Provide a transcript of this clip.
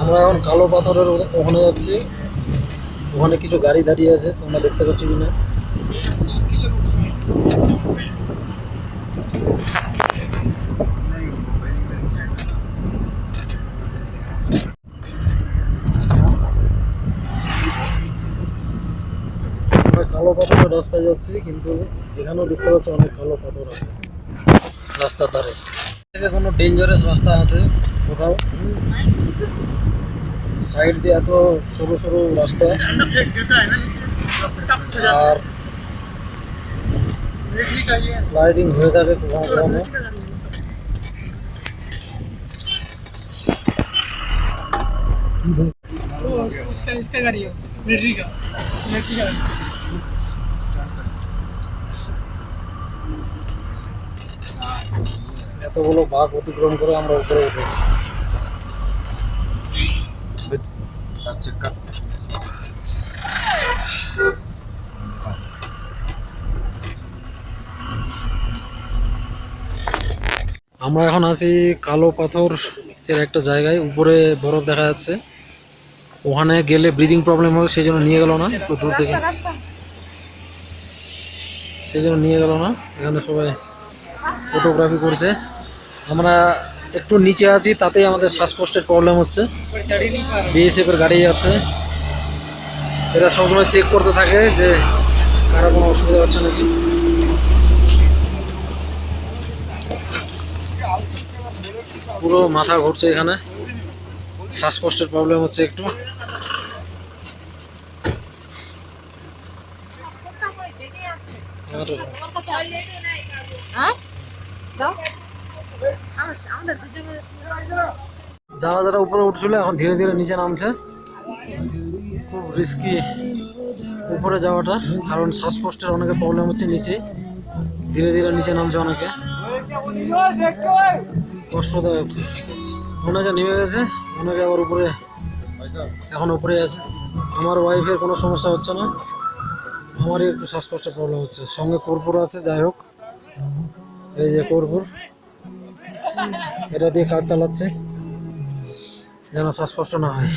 আমরা এখন কালো পাথরের ওখানে যাচ্ছি। ওখানে কিছু গাড়ি দাঁড়িয়ে আছে তোমরা দেখতে পাচ্ছ কিনা? আমরা কালো পাথরের রাস্তায় যাচ্ছি কিন্তু এখানেও দেখতে পাচ্ছি অনেক কালো পাথর আছে রাস্তার ধারে থেকে কোনো ডেঞ্জারাস রাস্তা আছে কোথাও সাইড দিয়ে এত সরু সরু রাস্তা अंडा फेंक देता है ना नीचे टप हो जाता আর है रेडमी का ये স্লাইডিং হয়ে থাকে কখনো কখনো मिर्च का गाड़ी है सब। वो उसका इसका गाड़ी है रेडमी का रेडमी का এতগুলো বাঘ অতিক্রম করে আমরা উপরে উঠে আমরা এখন আছি কালো পাথর এর একটা জায়গায়, উপরে বরফ দেখা যাচ্ছে। ওখানে গেলে ব্রিদিং প্রবলেম হবে, সেই জন্য নিয়ে গেল না, একটু দূর থেকে। সেই জন্য নিয়ে গেল না, এখানে সবাই ফটোগ্রাফি করছে। আমরা একটু নিচে আছি তাতেই আমাদের শ্বাসকষ্টের প্রবলেম হচ্ছে। বিএসএফের গাড়ি যাচ্ছে। এরা সবসময় চেক করতে থাকে যে কারও কোনো অসুবিধা হচ্ছে নাকি। পুরো মাথা ঘুরছে এখানে। শ্বাসকষ্টের প্রবলেম হচ্ছে একটু। হ্যাঁ? দাও। যারা যারা উপরে উঠছিল, এখন ধীরে ধীরে নিচে নামছে। খুব রিস্কি উপরে যাওয়াটা, কারণ শ্বাসকষ্টের অনেকে প্রবলেম হচ্ছে নিচে ধীরে ধীরে নিচে নামছে অনেকে। কষ্টদায়ক। অনেকে নেমে গেছে। অনেকে আবার উপরে, এখন উপরে আছে। আমার ওয়াইফের কোনো সমস্যা হচ্ছে না। আমারই একটু শ্বাসকষ্টের প্রবলেম হচ্ছে। সঙ্গে কর্পূর আছে, যাই হোক। এই যে কর্পূর। এটা দিয়ে কাজ চালাচ্ছে। যেন শ্বাসকষ্ট না হয়।